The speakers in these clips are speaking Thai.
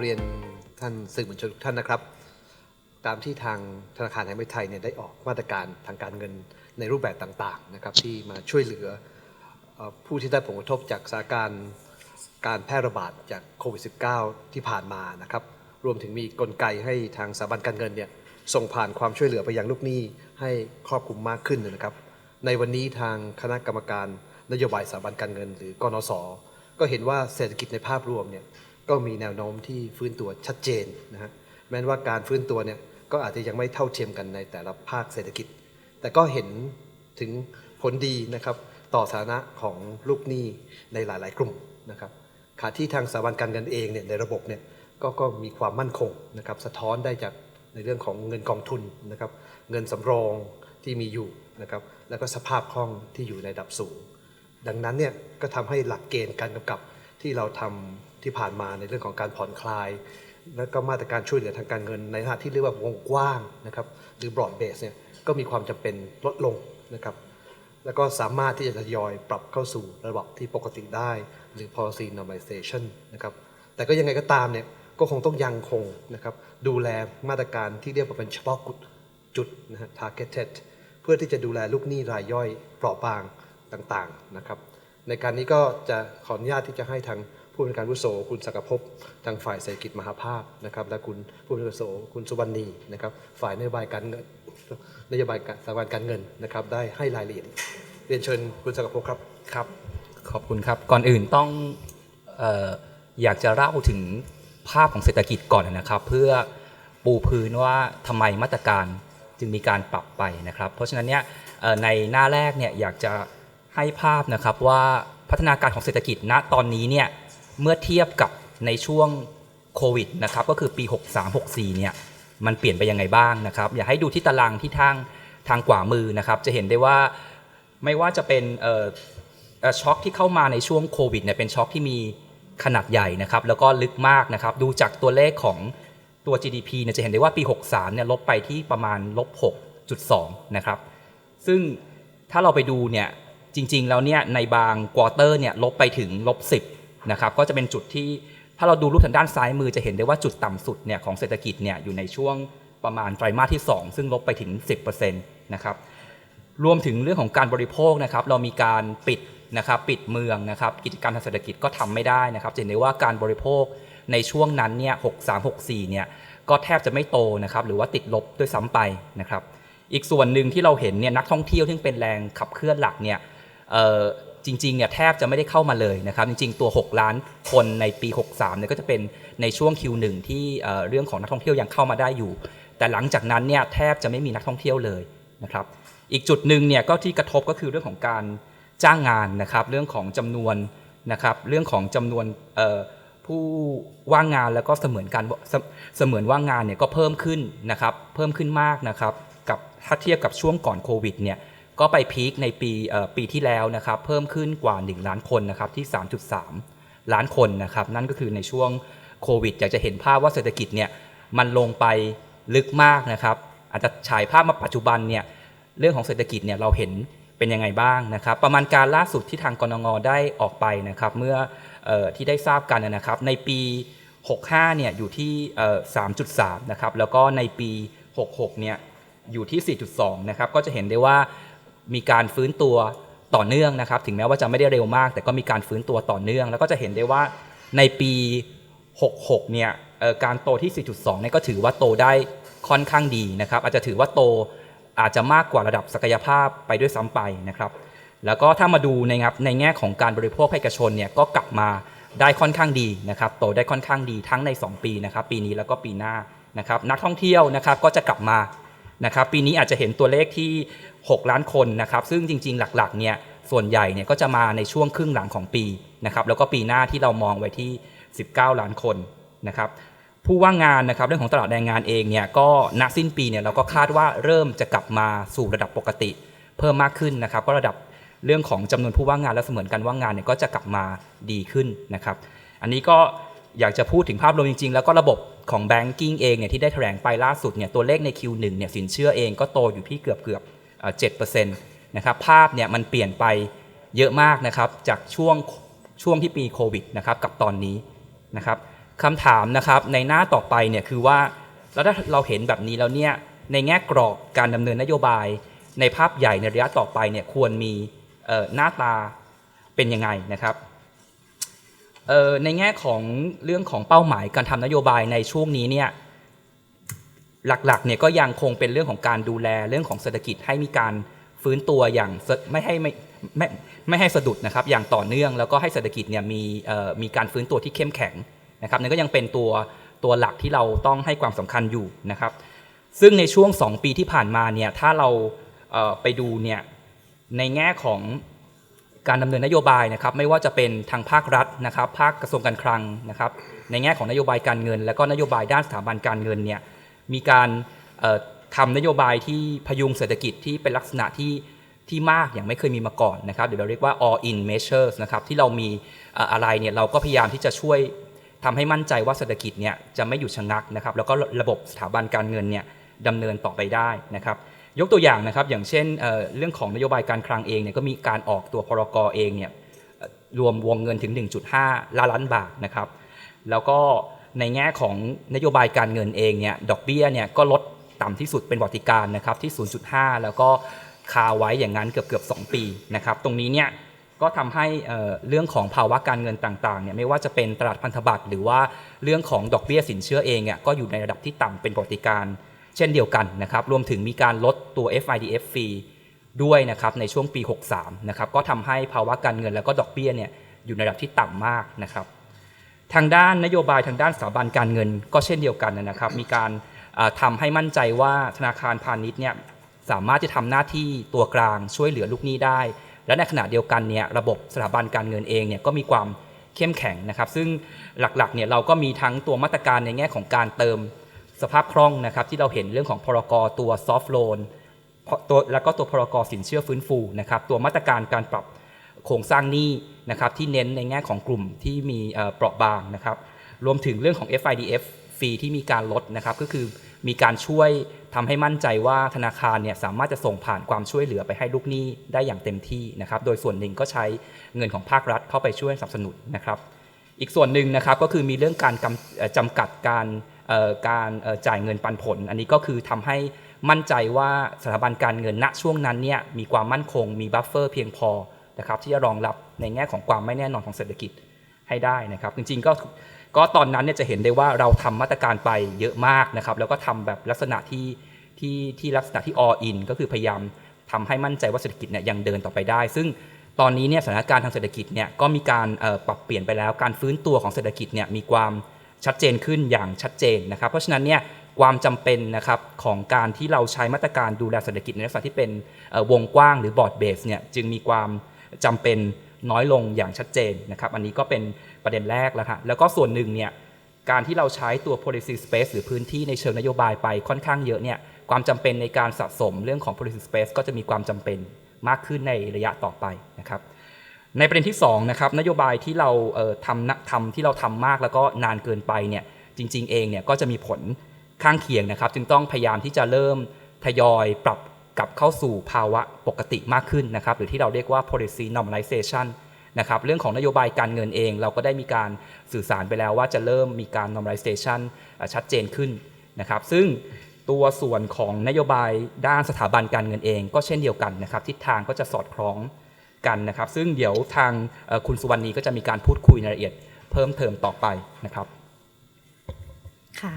เรียนท่านสื่อมวลชนทุกท่านนะครับ ตามที่ทางธนาคารแห่งประเทศไทยเนี่ยได้ออกมาตรการทางการเงินในรูปแบบต่างๆนะครับที่มาช่วยเหลือผู้ที่ได้ผลกระทบจากสถานการณ์การแพร่ระบาดจากโควิด -19 ที่ผ่านมานะครับรวมถึงมีกลไกให้ทางสถาบันการเงินเนี่ยส่งผ่านความช่วยเหลือไปยังลูกหนี้ให้ครอบคลุมมากขึ้นนะครับ ในวันนี้ทางคณะกรรมการนโยบายสถาบันการเงิน หรือกนสก็เห็นว่าเศรษฐกิจในภาพรวมเนี่ย ก็มีแนวโน้มที่ฟื้นตัวชัดเจนนะฮะแม้ว่าการฟื้นตัวเนี่ยก็อาจจะยังไม่เท่าเทียมกันในแต่ละภาคเศรษฐกิจ แต่ก็เห็นถึงผลดีนะครับต่อสถานะของลูกหนี้ในหลาย ๆ กลุ่มนะครับขาที่ทางสถาบันการเงินเองเนี่ยในระบบเนี่ยก็ก็มีความมั่นคงนะครับสะท้อนได้จากในเรื่องของเงินกองทุนนะครับเงินสำรองที่มีอยู่นะครับแล้วก็สภาพคล่องที่อยู่ในระดับสูง ดังนั้นเนี่ยก็ทำให้หลักเกณฑ์การกำกับที่เราทำ ที่ผ่านมาในเรื่องของการผ่อนคลาย และก็มาตรการช่วยเหลือทางการเงิน ในฐานะที่เรียกว่าวงกว้างนะครับหรือ broad base เนี่ยก็มีความจำเป็นลดลงนะครับแล้วก็สามารถที่จะทยอยปรับเข้าสู่ระดับที่ปกติได้ หรือ policy normalization นะครับแต่ก็ยังไงก็ตามเนี่ยก็คงต้องยังคงนะครับดูแลมาตรการที่เรียกว่าเป็นเฉพาะจุดนะฮะ targeted เพื่อที่จะดูแลลูกหนี้รายย่อยเปราะบางต่างๆนะครับในการนี้ก็จะขออนุญาตที่จะให้ทาง ผู้บริการวุโสคุณสักภพทางฝ่ายเศรษฐกิจมหาภาคนะครับและคุณผู้บริการวุโสคุณสุวรรณีนะครับฝ่ายนโยบายการเงินนโยบายการสถาบันการเงินนะครับได้ให้รายละเอียดเรียนเชิญคุณสักภพครับครับขอบคุณครับก่อนอื่นต้องอออยากจะเล่าถึงภาพของเศรษฐกิจก่อนนะครับ เพื่อปูพื้นว่าทำไมมาตรการจึงมีการปรับไปนะครับ เพราะฉะนั้นเนี่ยในหน้าแรกเนี่ยอยากจะให้ภาพนะครับว่าพัฒนาการของเศรษฐกิจณตอนนี้เนี่ย เมื่อเทียบกับในช่วงโควิดนะครับก็คือปี 63-64 เนี่ยมันเปลี่ยนไปยังไงบ้างนะครับ อยากให้ดูที่ตารางที่ทางทางขวามือนะครับ จะเห็นได้ว่าไม่ว่าจะเป็นช็อคที่เข้ามาในช่วงโควิดเนี่ยเป็นช็อคที่มีขนาดใหญ่นะครับ แล้วก็ลึกมากนะครับ ดูจากตัวเลขของตัว GDP เนี่ยจะเห็นได้ว่าปี 63 เนี่ยลบไปที่ประมาณลบ 6.2 นะครับ ซึ่งถ้าเราไปดูเนี่ยจริง ๆ แล้วเนี่ยในบางควอเตอร์เนี่ยลบไปถึงลบ10 นะครับก็จะเป็นจุดที่ถ้าเราดูรูปทางด้านซ้ายมือจะเห็นได้ว่าจุดต่ำสุดเนี่ยของเศรษฐกิจเนี่ยอยู่ในช่วงประมาณไตรมาสที่ 2 ซึ่งลบไปถึง 10%นะครับรวมถึงเรื่องของการบริโภคนะครับเรามีการปิดนะครับปิดเมืองนะครับกิจกรรมทางเศรษฐกิจก็ทำไม่ได้นะครับจะเห็นได้ว่าการบริโภคในช่วงนั้นเนี่ย63 64เนี่ยก็แทบจะไม่โตนะครับหรือว่าติดลบด้วยซ้ำไปนะครับอีกส่วนหนึ่งที่เราเห็นเนี่ยนักท่องเที่ยวที่เป็นแรงขับเคลื่อนหลักเนี่ย จริงๆเนี่ยแทบจะไม่ได้เข้ามาเลยนะครับ จริงๆ ตัว 6 ล้านคนในปี 63เนี่ยก็จะเป็นในช่วง Q1 ที่เอ่เรื่องของนักท่องเที่ยวยังเข้ามาได้อยู่ แต่หลังจากนั้นเนี่ยแทบจะไม่มีนักท่องเที่ยวเลยนะครับอีกจุดหนึ่งเนี่ยก็ที่กระทบก็คือเรื่องของการจ้างงานนะครับเรื่องของจำนวนนะครับเรื่องของจำนวนผู้ว่างงานแล้วก็เสมือนการเสเสมือนว่างงานเนี่ยก็เพิ่มขึ้นนะครับเพิ่มขึ้นมากนะครับกับถ้าเทียบกับช่วงก่อนโควิดเนี่ย ก็ไปพีคในปีปีที่แล้วนะครับเพิ่มขึ้นกว่า 1 ล้านคนนะครับที่ 3.3 ล้านคนนะครับนั่นก็คือในช่วงโควิดอยากจะเห็นภาพว่าเศรษฐกิจเนี่ยมันลงไปลึกมากนะครับอาจจะฉายภาพมาปัจจุบันเนี่ยเรื่องของเศรษฐกิจเนี่ยเราเห็นเป็นยังไงบ้างนะครับ ประมาณการล่าสุดที่ทางกรงงได้ออกไปนะครับเมื่ออที่ได้ทราบกันนะครับ ในปี 65 เนี่ยอยู่ที่ 3.3 นะครับแล้วก็ในปี 66 เนี่ยอยู่ที่ 4.2 นะครับก็จะเห็นได้ว่า มีการฟื้นตัวต่อเนื่องนะครับ ถึงแม้ว่าจะไม่ได้เร็วมาก แต่ก็มีการฟื้นตัวต่อเนื่อง แล้วก็จะเห็นได้ว่าในปี 66 เนี่ยการโตที่ 4.2เนี่ยก็ถือว่าโตได้ค่อนข้างดีนะครับ อาจจะถือว่าโตอาจจะมากกว่าระดับศักยภาพไปด้วยซ้ำไปนะครับ แล้วก็ถ้ามาดูในครับในแง่ของการบริโภคภาคเอกชนเนี่ยก็กลับมาได้ค่อนข้างดีนะครับ โตได้ค่อนข้างดีทั้งใน 2 ปีนะครับ ปีนี้แล้วก็ปีหน้านะครับ นักท่องเที่ยวนะครับก็จะกลับมา นะครับปีนี้อาจจะเห็นตัวเลขที่ 6 ล้านคนนะครับซึ่งจริง ๆ หลักๆเนี่ยส่วนใหญ่เนี่ยก็จะมาในช่วงครึ่งหลังของปีนะครับแล้วก็ปีหน้าที่เรามองไว้ที่ 19 ล้านคนนะครับผู้ว่างงานนะครับเรื่องของตลาดแรงงานเองเนี่ยก็ณสิ้นปีเนี่ยเราก็คาดว่าเริ่มจะกลับมาสู่ระดับปกติ เพิ่มมากขึ้นนะครับ ก็ระดับเรื่องของจำนวนผู้ว่างงานและเสมือนการว่างงานเนี่ยก็จะกลับมาดีขึ้นนะครับ อันนี้ก็อยากจะพูดถึงภาพรวมจริง ๆ แล้วก็ระบบ ของแบงกิ้งเองเนี่ยที่ได้แถลงไปล่าสุดเนี่ยตัวเลขใน Q1 เนี่ยสินเชื่อเองก็โตอยู่ที่เกือบเกือบเจ็ดเปอร์เซ็นต์นะครับภาพเนี่ยมันเปลี่ยนไปเยอะมากนะครับจากช่วงช่วงที่ปีโควิดนะครับกับตอนนี้นะครับคำถามนะครับในหน้าต่อไปเนี่ยคือว่าแล้วถ้าเราเห็นแบบนี้แล้วเนี่ยในแง่กรอบการดำเนินนโยบาย ในภาพใหญ่ในระยะต่อไปเนี่ยควรมีหน้าตาเป็นยังไงนะครับ ในแง่ของเรื่องของเป้าหมายการทำนโยบายในช่วงนี้เนี่ยหลักๆเนี่ยก็ยังคงเป็นเรื่องของการดูแลเรื่องของเศรษฐกิจให้มีการฟื้นตัวอย่างไม่ให้ไม่ไม่ไม่ให้สะดุดนะครับอย่างต่อเนื่องแล้วก็ให้เศรษฐกิจเนี่ยมีมีการฟื้นตัวที่เข้มแข็งนะครับนั่นก็ยังเป็นตัวตัวหลักที่เราต้องให้ความสำคัญอยู่นะครับ ซึ่งในช่วง 2 ปีที่ผ่านมาเนี่ยถ้าเราไปดูเนี่ยในแง่ของ การดำเนินนโยบายนะครับไม่ว่าจะเป็นทางภาครัฐนะครับ ภาคกระทรวงการคลังนะครับ ในแง่ของนโยบายการเงิน และก็นโยบายด้านสถาบันการเงินเนี่ยมีการเอ่อทำนโยบายที่พยุงเศรษฐกิจที่เป็นลักษณะที่ที่มากอย่างไม่เคยมีมาก่อนนะครับเดี๋ยวเราเรียกว่า all in measures นะครับที่เรามีอะไรเนี่ยเราก็พยายามที่จะช่วยทำให้มั่นใจว่าเศรษฐกิจเนี่ยจะไม่หยุดชะงักนะครับแล้วก็ระบบสถาบันการเงินเนี่ยดำเนินต่อไปได้นะครับ ยกตัวอย่างนะครับอย่างเช่นเรื่องของนโยบายการคลังเองเนี่ยก็มีการออกตัวพรกเองเนี่ยรวมวงเงินถึง 1.5 ล้านล้านบาทนะครับ แล้วก็ในแง่ของนโยบายการเงินเองเนี่ยดอกเบี้ยเนี่ยก็ลดต่ำที่สุดเป็นวัติการนะครับที่ 0.5 แล้วก็คาไว้อย่างนั้นเกือบเกือบ2ปีนะครับตรงนี้เนี่ยก็ทำให้เรื่องของภาวะการเงินต่างๆเนี่ยไม่ว่าจะเป็นตลาดพันธบัตรหรือว่าเรื่องของดอกเบี้ยสินเชื่อเองเนี่ยก็อยู่ในระดับที่ต่ำเป็นประวัติการ เช่นเดียวกันนะครับ รวมถึงมีการลดตัว FIDF ฟรีด้วยนะครับในช่วงปี 63 นะครับ ก็ทำให้ภาวะการเงินแล้วก็ดอกเบี้ยเนี่ยอยู่ในระดับที่ต่ำมากนะครับ ทางด้านนโยบายทางด้านสถาบันการเงินก็เช่นเดียวกันนะครับ มีการทำให้มั่นใจว่าธนาคารพาณิชย์เนี่ยสามารถจะทำหน้าที่ตัวกลางช่วยเหลือลูกหนี้ได้ และในขณะเดียวกันเนี่ยระบบสถาบันการเงินเองเนี่ยก็มีความเข้มแข็งนะครับ ซึ่งหลักๆเนี่ยเราก็มีทั้งตัวมาตรการในแง่ของการเติม สภาพคล่องนะครับที่เราเห็นเรื่องของพรกตัว soft loan ตัวแล้วก็ตัวพรกสินเชื่อฟื้นฟูนะครับตัวมาตรการการปรับโครงสร้างหนี้นะครับที่เน้นในแง่ของกลุ่มที่มีเปราะบางนะครับรวมถึงเรื่องของ FIDF ฟรีที่มีการลดนะครับก็คือมีการช่วยทำให้มั่นใจว่าธนาคารเนี่ยสามารถจะส่งผ่านความช่วยเหลือไปให้ลูกหนี้ได้อย่างเต็มที่นะครับ โดยส่วนหนึ่งก็ใช้เงินของภาครัฐเข้าไปช่วยสนับสนุนนะครับ อีกส่วนหนึ่งนะครับก็คือมีเรื่องการจำกัดการ การจ่ายเงินปันผล อันนี้ก็คือทำให้มั่นใจว่าสถาบันการเงินณช่วงนั้นเนี่ยมีความมั่นคงมีบัฟเฟอร์เพียงพอนะครับที่จะรองรับในแง่ของความไม่แน่นอนของเศรษฐกิจให้ได้นะครับ จริงๆก็ก็ตอนนั้นเนี่ยจะเห็นได้ว่าเราทำมาตรการไปเยอะมากนะครับ แล้วก็ทำแบบลักษณะที่ที่ที่ลักษณะที่ all in ก็คือพยายามทำให้มั่นใจว่าเศรษฐกิจเนี่ยยังเดินต่อไปได้ ซึ่งตอนนี้เนี่ยสถานการณ์ทางเศรษฐกิจเนี่ยก็มีการปรับเปลี่ยนไปแล้ว การฟื้นตัวของเศรษฐกิจเนี่ยมีความ ชัดเจนขึ้นอย่างชัดเจนนะครับ เพราะฉะนั้นเนี่ยความจำเป็นนะครับของการที่เราใช้มาตรการดูแลเศรษฐกิจในลักษณะที่เป็นวงกว้างหรือบอร์ดเบสเนี่ยจึงมีความจำเป็นน้อยลงอย่างชัดเจนนะครับ อันนี้ก็เป็นประเด็นแรกแล้วค่ะแล้วก็ส่วนหนึ่งเนี่ยการที่เราใช้ตัว policy space หรือพื้นที่ในเชิงนโยบายไปค่อนข้างเยอะเนี่ยความจำเป็นในการสะสมเรื่องของ policy space ก็จะมีความจำเป็นมากขึ้นในระยะต่อไปนะครับ ในประเด็นที่2นะครับนโยบายที่เราเทำนะทำที่เราทำมากแล้วก็นานเกินไปเนี่ยจริง ๆ เองเนี่ยก็จะมีผลข้างเคียงนะครับ จึงต้องพยายามที่จะเริ่มทยอยปรับกลับเข้าสู่ภาวะปกติมากขึ้นนะครับหรือที่เราเรียกว่า policy normalization นะครับเรื่องของนโยบายการเงินเองเราก็ได้มีการสื่อสารไปแล้วว่าจะเริ่มมีการ normalization ชัดเจนขึ้นนะครับ ซึ่งตัวส่วนของนโยบายด้านสถาบันการเงินเอง ก็เช่นเดียวกันนะครับทิศทางก็จะสอดคล้อง กันนะครับ ซึ่งเดี๋ยวทางคุณสุวรรณีก็จะมีการพูดคุยในรายละเอียดเพิ่มเติมต่อไปนะครับ ค่ะ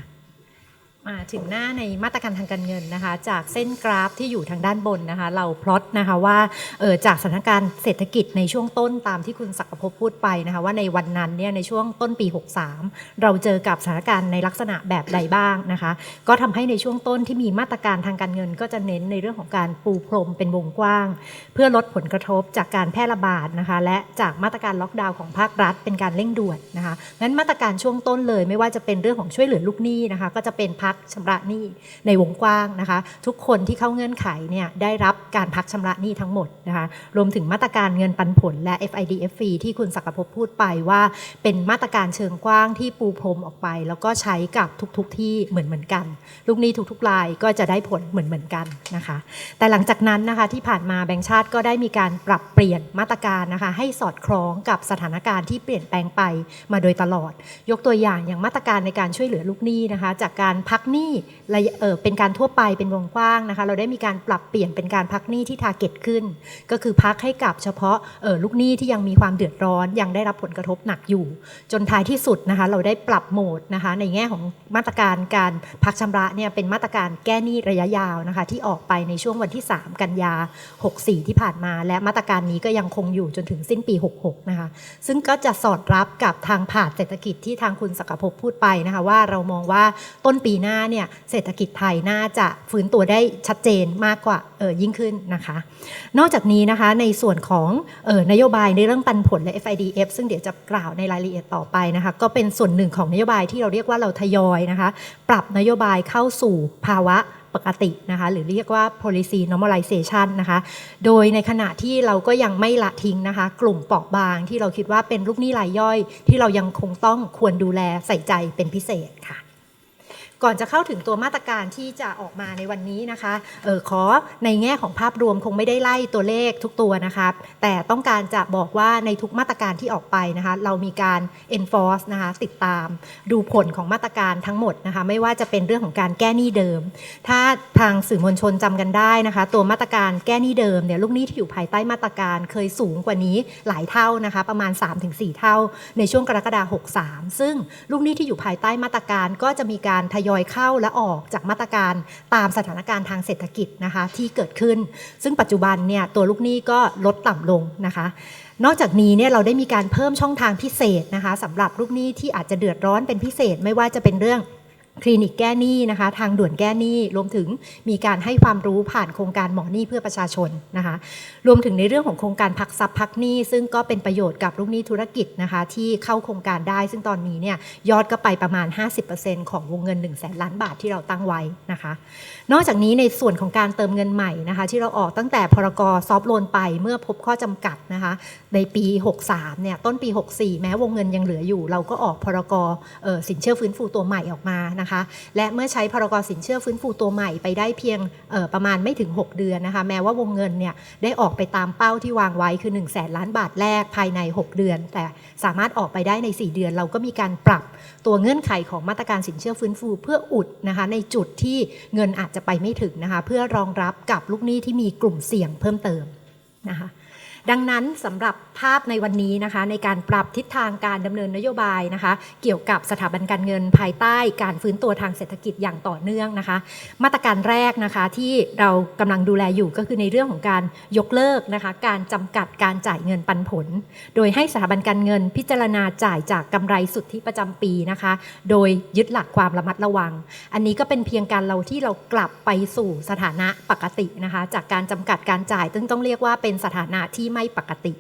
มาถึงหน้าในมาตรการทางการเงินนะคะ จากเส้นกราฟที่อยู่ทางด้านบนนะคะ เราพลอตนะคะว่าเออจากสถานการณ์เศรษฐกิจในช่วงต้นตามที่คุณศักภพพูดไปนะคะ ว่าในวันนั้นเนี่ยในช่วงต้นปี 63 เราเจอกับสถานการณ์ในลักษณะแบบใดบ้างนะคะ ก็ทำให้ในช่วงต้นที่มีมาตรการทางการเงิน ก็จะเน้นในเรื่องของการปูพรมเป็นวงกว้าง เพื่อลดผลกระทบจากการแพร่ระบาดนะคะ และจากมาตรการล็อกดาวน์ของภาครัฐเป็นการเร่งด่วนนะคะงั้นมาตรการช่วงต้นเลย ไม่ว่าจะเป็นเรื่องของช่วยเหลือลูกหนี้นะคะ ก็จะเป็นพักชำระหนี้ในวงกว้างนะคะ ทุกคนที่เข้าเงื่อนไขเนี่ยได้รับการพักชำระหนี้ทั้งหมดนะคะรวมถึงมาตรการเงินปันผลและ FIDF ฟรีที่คุณศักภพพูดไปว่า เป็นมาตรการเชิงกว้างที่ปูพรมออกไป แล้วก็ใช้กับทุกๆทที่เหมือนเหมือนกัน ลูกหนี้ทุกๆรายก็จะได้ผลเหมือนเหมือนกันนะคะ แต่หลังจากนั้นนะคะที่ผ่านมาแบงก์ชาติก็ได้มีการปรับเปลี่ยนมาตรการนะคะให้สอดคล้องกับสถานการณ์ที่เปลี่ยนแปลงไปมาโดยตลอด ยกตัวอย่างอย่างมาตรการในการช่วยเหลือลูกหนี้นะคะ จากการพักหนี้เออเป็นการทั่วไปเป็นวงกว้างนะคะ เราได้มีการปรับเปลี่ยนเป็นการพักหนี้ที่ทาร์เก็ตขึ้น ก็คือพักให้กับเฉพาะเออลูกหนี้ที่ยังมีความเดือดร้อนยังได้รับผลกระทบหนักอยู่ จนท้ายที่สุดนะคะ เราได้ปรับโหมดนะคะ ในแง่ของมาตรการการพักชำระเนี่ยเป็นมาตรการแก้หนี้ระยะยาวนะคะ ที่ออกไปในช่วงวันที่ 3 กันยา 64 ที่ผ่านมา และมาตรการนี้ก็ยังคงอยู่จนถึงสิ้นปี 66 นะคะ ซึ่งก็จะสอดรับกับทางผ่าเศรษฐกิจที่ทางคุณสกภพพูดไปนะคะ ว่าเรามองว่าต้นปีหน้าเนี่ยเศรษฐกิจไทยน่าจะฟื้นตัวได้ชัดเจนมากกว่าเออยิ่งขึ้นนะคะ นอกจากนี้นะคะในส่วนของเออนโยบายในเรื่องปันผลและ FIDF ซึ่งเดี๋ยวจะกล่าวในรายละเอียดต่อไปนะคะก็เป็นส่วนหนึ่งของนโยบายที่เราเรียกว่าเราทยอยนะคะ ปรับนโยบายเข้าสู่ภาวะปกตินะคะหรือเรียกว่า policy normalization นะคะโดยในขณะที่เราก็ยังไม่ละทิ้งนะคะ กลุ่มเปราะบางที่เราคิดว่าเป็นลูกหนี้รายย่อย ที่เรายังคงต้องควรดูแลใส่ใจเป็นพิเศษค่ะ ก่อนจะเข้าถึงตัวมาตรการที่จะออกมาในวันนี้นะคะเออขอในแง่ของภาพรวมคงไม่ได้ไล่ตัวเลขทุกตัวนะคะแต่ต้องการจะบอกว่าในทุกมาตรการที่ออกไปนะคะ เรามีการ enforce นะคะติดตามดูผลของมาตรการทั้งหมดนะคะ ไม่ว่าจะเป็นเรื่องของการแก้หนี้เดิม ถ้าทางสื่อมวลชนจำกันได้นะคะ ตัวมาตรการแก้หนี้เดิมเนี่ยลูกหนี้ที่อยู่ภายใต้มาตรการเคยสูงกว่านี้หลายเท่านะคะ ประมาณ 3-4 เท่า ในช่วงกรกฎาคม63 ซึ่งลูกหนี้ที่อยู่ภายใต้มาตรการก็จะมีการทยยอยเข้าและออกจากมาตรการตามสถานการณ์ทางเศรษฐกิจนะคะที่เกิดขึ้น ซึ่งปัจจุบันเนี่ยตัวลูกหนี้ก็ลดต่ำลงนะคะนอกจากนี้เนี่ยเราได้มีการเพิ่มช่องทางพิเศษนะคะสำหรับลูกหนี้ที่อาจจะเดือดร้อนเป็นพิเศษไม่ว่าจะเป็นเรื่อง คลินิกแก้หนี้นะคะทางด่วนแก้หนี้รวมถึงมีการให้ความรู้ผ่านโครงการหมอหนี้เพื่อประชาชนนะคะรวมถึงในเรื่องของโครงการพักทรัพย์พักหนี้ซึ่งก็เป็นประโยชน์กับลูกหนี้ธุรกิจนะคะที่เข้าโครงการได้ ซึ่งตอนนี้เนี่ยยอดก็ไปประมาณ 50%ของวงเงิน1 0 0 0 0แล้านบาทที่เราตั้งไว้นะคะ นอกจากนี้ในส่วนของการเติมเงินใหม่นะคะที่เราออกตั้งแต่พรกซอฟโลนไปเมื่อพบข้อจำกัดนะคะในปี 63เนี่ยต้นปี 64 แม้วงเงินยังเหลืออยู่ เราก็ออกพรกสินเชื่อฟื้นฟูตัวใหม่ออกมานะคะและเมื่อใช้พรกสินเชื่อฟื้นฟูตัวใหม่ไปได้เพียงประมาณไม่ถึง 6 เดือนนะคะ แม้ว่าวงเงินเนี่ยได้ออกไปตามเป้าที่วางไว้คือ1 0 0 0 0แล้านบาทแรกภายใน 6 เดือน แต่สามารถออกไปได้ใน 4 เดือน เราก็มีการปรับตัวเงื่อนไขของมาตรการสินเชื่อฟื้นฟูเพื่ออุดนะคะในจุดที่เงินอาจจะไปไม่ถึงนะคะ เพื่อรองรับกับลูกหนี้ที่มีกลุ่มเสี่ยงเพิ่มเติมนะคะ ดังนั้นสำหรับภาพในวันนี้นะคะ ในการปรับทิศทางการดำเนินนโยบายนะคะ เกี่ยวกับสถาบันการเงินภายใต้การฟื้นตัวทางเศรษฐกิจอย่างต่อเนื่องนะคะ มาตรการแรกนะคะที่เรากำลังดูแลอยู่ก็คือในเรื่องของการยกเลิกนะคะการจำกัดการจ่ายเงินปันผล โดยให้สถาบันการเงินพิจารณาจ่ายจากกำไรสุทธิประจำปีนะคะ โดยยึดหลักความระมัดระวัง อันนี้ก็เป็นเพียงการเราที่เรากลับไปสู่สถานะปกตินะคะ จากการจำกัดการจ่ายซึ่งต้องเรียกว่าเป็นสถานะที่ไม่ปกติ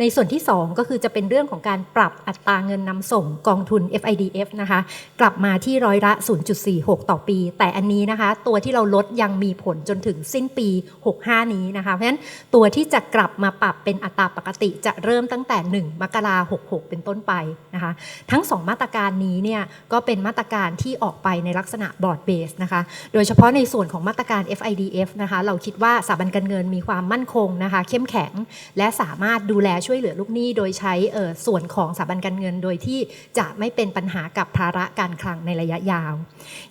ในส่วนที่ 2 ก็คือจะเป็นเรื่องของการปรับอัตราเงินนำส่งกองทุน FIDF นะคะกลับมาที่ร้อยละ 0.46 ต่อปี แต่อันนี้นะคะ ตัวที่เราลดยังมีผลจนถึงสิ้นปี 65 นี้นะคะ เพราะฉะนั้นตัวที่จะกลับมาปรับเป็นอัตราปกติจะเริ่มตั้งแต่ 1 มกราคม66 เป็นต้นไปนะคะ ทั้ง 2 มาตรการนี้เนี่ยก็เป็นมาตรการที่ออกไปในลักษณะบอร์ดเบสนะคะ โดยเฉพาะในส่วนของมาตรการ FIDF นะคะ เราคิดว่าสถาบันการเงินมีความมั่นคงนะคะ เข้มแข็งและสามารถดูแลช่วยเหลือลูกหนี้โดยใช้ส่วนของสถาบันการเงิน โดยที่จะไม่เป็นปัญหากับภาระการคลังในระยะยาว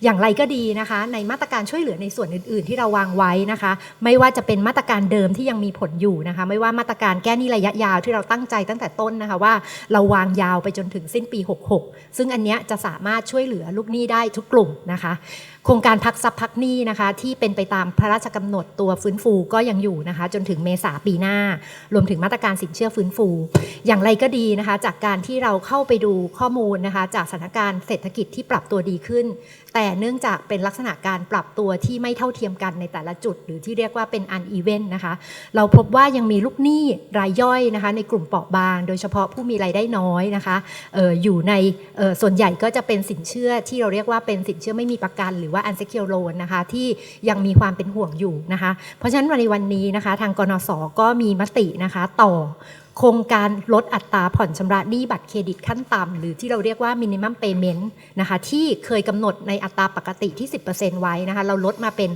อย่างไรก็ดีนะคะ ในมาตรการช่วยเหลือในส่วนอื่น ๆ ที่เราวางไว้นะคะ ไม่ว่าจะเป็นมาตรการเดิมที่ยังมีผลอยู่นะคะ ไม่ว่ามาตรการแก้หนี้ระยะยาวที่เราตั้งใจตั้งแต่ต้นนะคะว่าเราวางยาวไปจนถึงสิ้นปี 66 ซึ่งอันเนี้ยจะสามารถช่วยเหลือลูกหนี้ได้ทุกกลุ่มนะคะ โครงการพักซับพักหนี้นะคะ ที่เป็นไปตามพระราชกำหนดตัวฟื้นฟูก็ยังอยู่นะคะ จนถึงเมษาปีหน้า รวมถึงมาตรการสินเชื่อฟื้นฟู อย่างไรก็ดีนะคะ จากการที่เราเข้าไปดูข้อมูลนะคะ จากสถานการณ์เศรษฐกิจที่ปรับตัวดีขึ้น แต่เนื่องจากเป็นลักษณะการปรับตัวที่ไม่เท่าเทียมกันในแต่ละจุด หรือที่เรียกว่าเป็น uneven นนะคะ เราพบว่ายังมีลูกหนี้รายย่อยนะคะ ในกลุ่มเปราะบาง โดยเฉพาะผู้มีรายได้น้อยนะคะอออยู่ในส่วนใหญ่ก็จะเป็นสินเชื่อที่เราเรียกว่าเป็นสินเชื่อไม่มีประกัน หรือว่าว่า unsecured loan นะคะ ที่ยังมีความเป็นห่วงอยู่นะคะ เพราะฉะนั้นในวันนี้นะคะ ทางกนสก็มีมตินะคะต่อ โครงการลดอัตราผ่อนชำระหนี้บัตรเครดิตขั้นต่ำหรือที่เราเรียกว่า minimum payment นะคะที่เคยกำหนดในอัตราปกติที่ 10%ไว้นะคะเราลดมาเป็น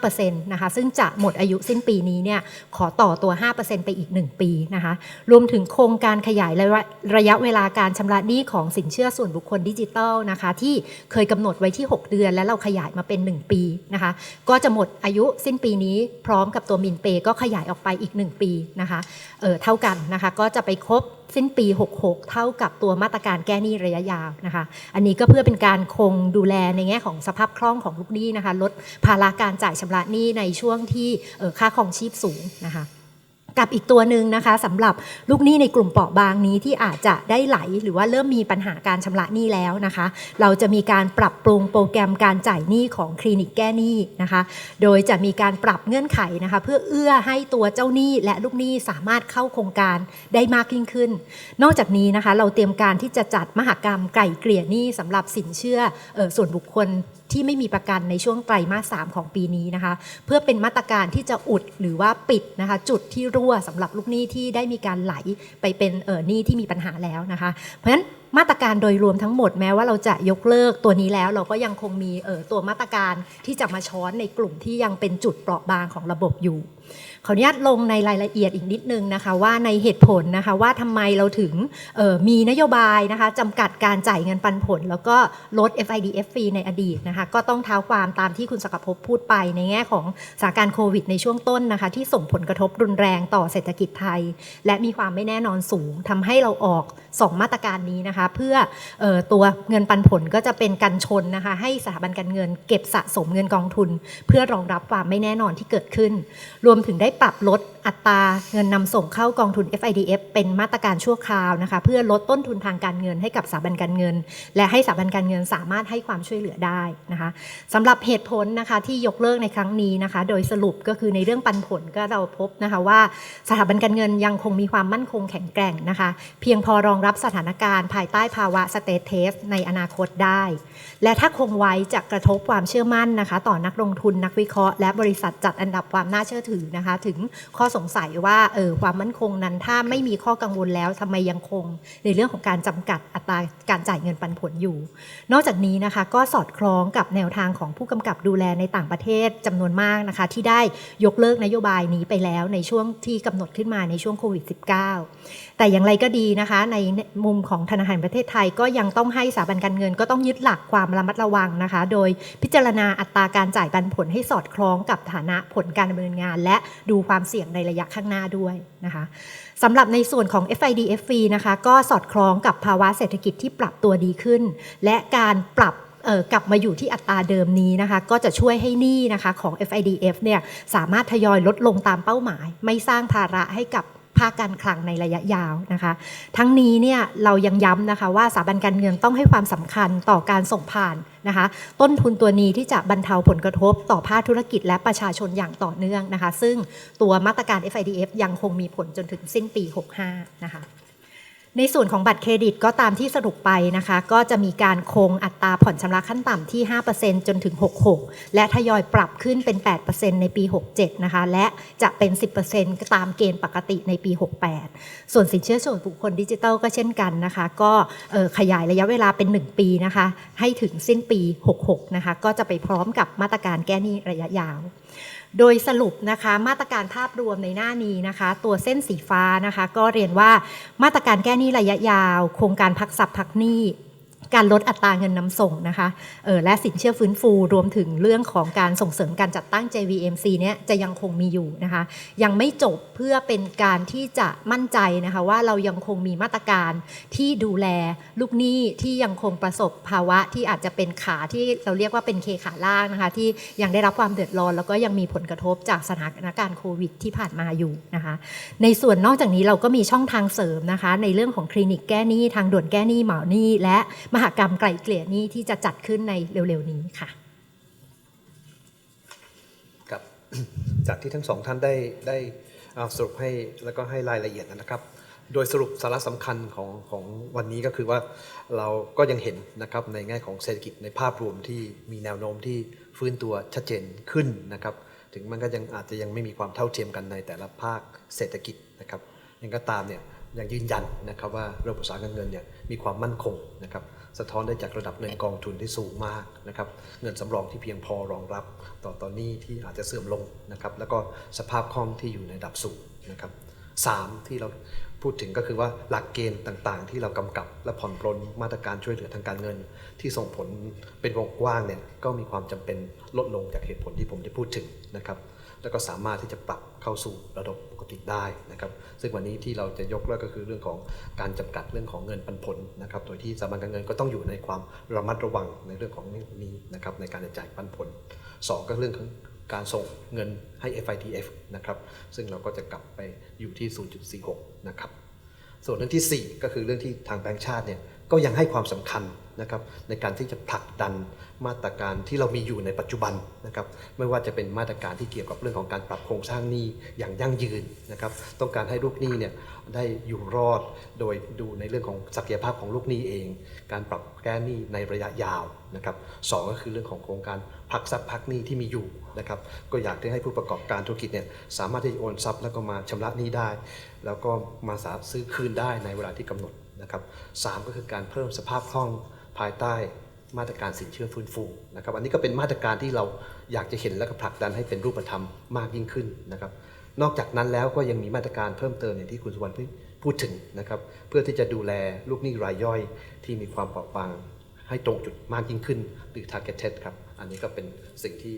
5%นะคะซึ่งจะหมดอายุสิ้นปีนี้เนี่ยขอต่อตัว 5%ไปอีก 1 ปีนะคะรวมถึงโครงการขยายระยะระยะเวลาการชำระหนี้ของสินเชื่อส่วนบุคคลดิจิทัลนะคะที่เคยกำหนดไว้ที่ 6 เดือน แล้วเราขยายมาเป็น 1 ปีนะคะก็จะหมดอายุสิ้นปีนี้พร้อมกับตัวมินเปก็ขยายออกไปอีก 1 ปีนะคะเออเท่ากันนะคะก็จะไปครบสิ้นปี 66 เท่ากับตัวมาตรการแก้หนี้ระยะยาวนะคะ อันนี้ก็เพื่อเป็นการคงดูแลในแง่ของสภาพคล่องของลูกหนี้นะคะ ลดภาระการจ่ายชำระหนี้ในช่วงที่ค่าครองชีพสูงนะคะ กับอีกตัวหนึ่งนะคะสำหรับลูกหนี้ในกลุ่มเปราะบางนี้ที่อาจจะได้ไหลหรือว่าเริ่มมีปัญหาการชำระหนี้แล้วนะคะ เราจะมีการปรับปรุงโปรแกรมการจ่ายหนี้ของคลินิกแก้หนี้นะคะ โดยจะมีการปรับเงื่อนไขนะคะ เพื่อเอื้อให้ตัวเจ้าหนี้และลูกหนี้สามารถเข้าโครงการได้มากยิ่งขึ้น นอกจากนี้นะคะ เราเตรียมการที่จะจัดมหกรรมไก่เกลี่ยหนี้สำหรับสินเชื่อออส่วนบุคคล ที่ไม่มีประกันในช่วงไตรมาสสามของปีนี้นะคะ เพื่อเป็นมาตรการที่จะอุดหรือว่าปิดนะคะ จุดที่รั่วสำหรับลูกหนี้ที่ได้มีการไหลไปเป็นเออหนี้ที่มีปัญหาแล้วนะคะ เพราะฉะนั้นมาตรการโดยรวมทั้งหมดแม้ว่าเราจะยกเลิกตัวนี้แล้ว เราก็ยังคงมีเออตัวมาตรการที่จะมาช้อนในกลุ่มที่ยังเป็นจุดเปราะบางของระบบอยู่ ขออนุญาตลงในรายละเอียดอีกนิดนึงนะคะ ว่าในเหตุผลนะคะว่าทำไมเราถึงมีนโยบายนะคะจำกัดการจ่ายเงินปันผล แล้วก็ลด FIDF ฟรีในอดีตนะคะ ก็ต้องเท้าความตามที่คุณสกภพพูดไปในแง่ของสถานการณ์โควิดในช่วงต้นนะคะ ที่ส่งผลกระทบรุนแรงต่อเศรษฐกิจไทย และมีความไม่แน่นอนสูงทำให้เราออก 2 มาตรการนี้นะคะ เพื่อออตัวเงินปันผลก็จะเป็นกันชนนะคะ ให้สถาบันการเงิน เก็บสะสมเงินกองทุน เพื่อรองรับความไม่แน่นอนที่เกิดขึ้น รวมถึงได้ปรับลดอัตราเงินนำส่งเข้ากองทุน FIDF เป็นมาตรการชั่วคราวนะคะเพื่อลดต้นทุนทางการเงินให้กับสถาบันการเงิน และให้สถาบันการเงินสามารถให้ความช่วยเหลือได้นะคะสำหรับเหตุผลนะคะที่ยกเลิกในครั้งนี้นะคะ โดยสรุปก็คือในเรื่องปันผลก็เราพบนะคะว่าสถาบันการเงินยังคงมีความมั่นคงแข็งแกร่งนะคะ เพียงพอรองรับสถานการณ์ภายใต้ภาวะสเตทเทสในอนาคตได้ และถ้าคงไว้จะกระทบความเชื่อมั่นนะคะ ต่อนักลงทุนนักวิเคราะห์และบริษัทจัดอันดับความน่าเชื่อถือนะคะถึงข้อสงสัยว่าเออความมั่นคงนั้นถ้าไม่มีข้อกังวลแล้วทำไมยังคง ในเรื่องของการจำกัดอัตราการจ่ายเงินปันผลอยู่ นอกจากนี้นะคะก็สอดคล้องกับแนวทางของผู้กำกับดูแลในต่างประเทศจำนวนมากนะคะที่ได้ยกเลิกนโยบายนี้ไปแล้วในช่วงที่กำหนดขึ้นมาในช่วงโควิด -19 แต่อย่างไรก็ดีนะคะ ในมุมของธนาคารประเทศไทยก็ยังต้องให้สถาบันการเงินก็ต้องยึดหลักความระมัดระวังนะคะ โดยพิจารณาอัตราการจ่ายปันผลให้สอดคล้องกับฐานะผลการดำเนินงาน และดูความเสี่ยงในระยะข้างหน้าด้วยนะคะสำหรับในส่วนของ FIDF ฟรีนะคะก็สอดคล้องกับภาวะเศรษฐกิจที่ปรับตัวดีขึ้น และการปรับกลับมาอยู่ที่อัตราเดิมนี้นะคะ ก็จะช่วยให้หนี้นะคะของ FIDF เนี่ยสามารถทยอยลดลงตามเป้าหมาย ไม่สร้างภาระให้กับ ภาคการคลังในระยะยาวนะคะ ทั้งนี้เนี่ยเรายังย้ำนะคะว่าสถาบันการเงินต้องให้ความสำคัญต่อการส่งผ่านนะคะต้นทุนตัวนี้ที่จะบรรเทาผลกระทบต่อภาคธุรกิจและประชาชนอย่างต่อเนื่องนะคะ ซึ่งตัวมาตรการ FIDF ยังคงมีผลจนถึงสิ้นปี 65 นะคะ ในส่วนของบัตรเครดิตก็ตามที่สรุปไปนะคะ ก็จะมีการคงอัตราผ่อนชำระขั้นต่ำที่ 5%จนถึง 66 และทยอยปรับขึ้นเป็น 8%ในปี 67 นะคะ และจะเป็น 10%ตามเกณฑ์ปกติในปี 68 ส่วนสินเชื่อส่วนบุคคลดิจิทัลก็เช่นกันนะคะ ก็ขยายระยะเวลาเป็น 1 ปีนะคะ ให้ถึงสิ้นปี 66 นะคะ ก็จะไปพร้อมกับมาตรการแก้หนี้ระยะยาว โดยสรุปนะคะมาตรการภาพรวมในหน้านี้นะคะ ตัวเส้นสีฟ้านะคะ ก็เรียนว่ามาตรการแก้หนี้ระยะยาว โครงการพักทรัพย์พักหนี้ การลดอัตราเงินนำส่งนะคะออและสินเชื่อฟื้นฟูรวมถึงเรื่องของการส่งเสริมการจัดตั้ง JVMC เนี่ยจะยังคงมีอยู่นะคะ ยังไม่จบเพื่อเป็นการที่จะมั่นใจนะคะว่าเรายังคงมีมาตรการที่ดูแลลูกหนี้ที่ยังคงประสบภาวะที่อาจจะเป็นขาที่เราเรียกว่าเป็นเคขาล่างนะคะ ที่ยังได้รับความเดือดร้อน แล้วก็ยังมีผลกระทบจากสถานการณ์โควิดที่ผ่านมาอยู่นะคะ ในส่วนนอกจากนี้เราก็มีช่องทางเสริมนะคะ ในเรื่องของคลินิกแก้หนี้ทางด่วนแก้หนี้เหมาหนี้และมหกรรมไกลเกลี่ยนี้ที่จะจัดขึ้นในเร็วๆนี้ค่ะครับจากที่ทั้งสองท่านได้ได้สรุปให้แล้วก็ให้รายละเอียดนะครับ โดยสรุปสาระสำคัญของของวันนี้ก็คือว่าเราก็ยังเห็นนะครับในแง่ของเศรษฐกิจในภาพรวมที่มีแนวโน้มที่ฟื้นตัวชัดเจนขึ้นนะครับ ถึงมันก็ยังอาจจะยังไม่มีความเท่าเทียมกันในแต่ละภาคเศรษฐกิจนะครับยังก็ตามเนี่ยยังยืนยันนะครับว่าระบบสาหกรรเงินเนี่ยมีความมั่นคงนะครับ สะท้อนได้จากระดับเงินกองทุนที่สูงมากนะครับเงินสำรองที่เพียงพอรองรับ ต่อตอนนี้ที่อาจจะเสื่อมลงนะครับแล้วก็สภาพคล่องที่อยู่ในระดับสูงนะครับสามที่เราพูดถึงก็คือว่าหลักเกณฑ์ต่างๆ ที่เรากำกับและผ่อนปลนมาตรการช่วยเหลือทางการเงิน ที่ส่งผลเป็นวงกว้างเนี่ยก็มีความจำเป็นลดลงจากเหตุผลที่ผมได้พูดถึงนะครับ แล้วก็สามารถที่จะปรับเข้าสู่ระดับปกติได้นะครับ ซึ่งวันนี้ที่เราจะยกเลิกก็คือเรื่องของการจำกัดเรื่องของเงินปันผลนะครับ โดยที่สถาบันการเงินก็ต้องอยู่ในความระมัดระวังในเรื่องของนี้นะครับในการจะจ่ายปันผลสองก็เรื่องของการส่งเงินให้ FITF นะครับ ซึ่งเราก็จะกลับไปอยู่ที่ 0.46 นะครับ ส่วนเรื่องที่ 4 ก็คือเรื่องที่ทางแบงก์ชาติเนี่ย ก็ยังให้ความสำคัญนะครับในการที่จะผลักดันมาตรการที่เรามีอยู่ในปัจจุบันนะครับไม่ว่าจะเป็นมาตรการที่เกี่ยวกับเรื่องของการปรับโครงสร้างหนี้อย่างยั่งยืนนะครับต้องการให้ลูกหนี้เนี่ยได้อยู่รอดโดยดูในเรื่องของศักยภาพของลูกหนี้เอง การปรับแก้หนี้ในระยะยาวนะครับสองก็คือเรื่องของโครงการพักทรัพย์พักหนี้ที่มีอยู่นะครับก็อยากที่ให้ผู้ประกอบการธุรกิจเนี่ยสามารถที่จะโอนทรัพย์แล้วก็มาชำระหนี้ได้ แล้วก็มาสามารถซื้อคืนได้ในเวลาที่กำหนด นะครับสามก็คือการเพิ่มสภาพคล่องภายใต้มาตรการสินเชื่อฟื้นฟูนะครับอันนี้ก็เป็นมาตรการที่เราอยากจะเห็นและก็ผลักดันให้เป็นรูปธรรมมากยิ่งขึ้นนะครับ นอกจากนั้นแล้วก็ยังมีมาตรการเพิ่มเติมอย่างที่คุณสุวรรณพูดถึงนะครับ เพื่อที่จะดูแลลูกหนี้รายย่อยที่มีความเปราะบางให้ตรงจุดมากยิ่งขึ้นหรือ targeted ครับ อันนี้ก็เป็นสิ่งที่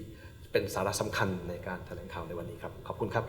เป็นสาระสำคัญในการแถลงข่าวในวันนี้ครับ ขอบคุณครับ